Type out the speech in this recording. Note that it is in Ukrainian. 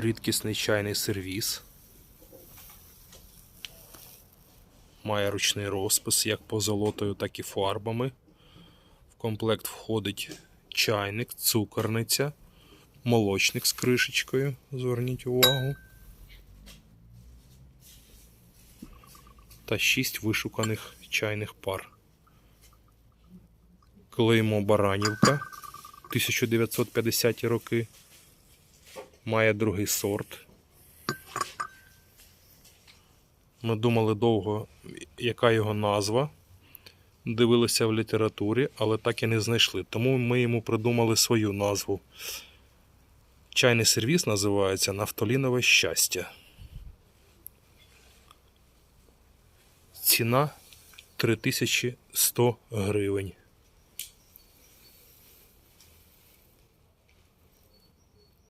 Рідкісний чайний сервіс. Має ручний розпис як позолотою, так і фарбами. В комплект входить чайник, цукорниця, молочник з кришечкою. Зверніть увагу. Та 6 вишуканих чайних пар. Клеймо Баранівка 1950 роки. Має другий сорт. Ми думали довго, яка його назва. Дивилися в літературі, але так і не знайшли. Тому ми йому придумали свою назву. Чайний сервіс називається Нафталінове щастя. Ціна 3100 гривень.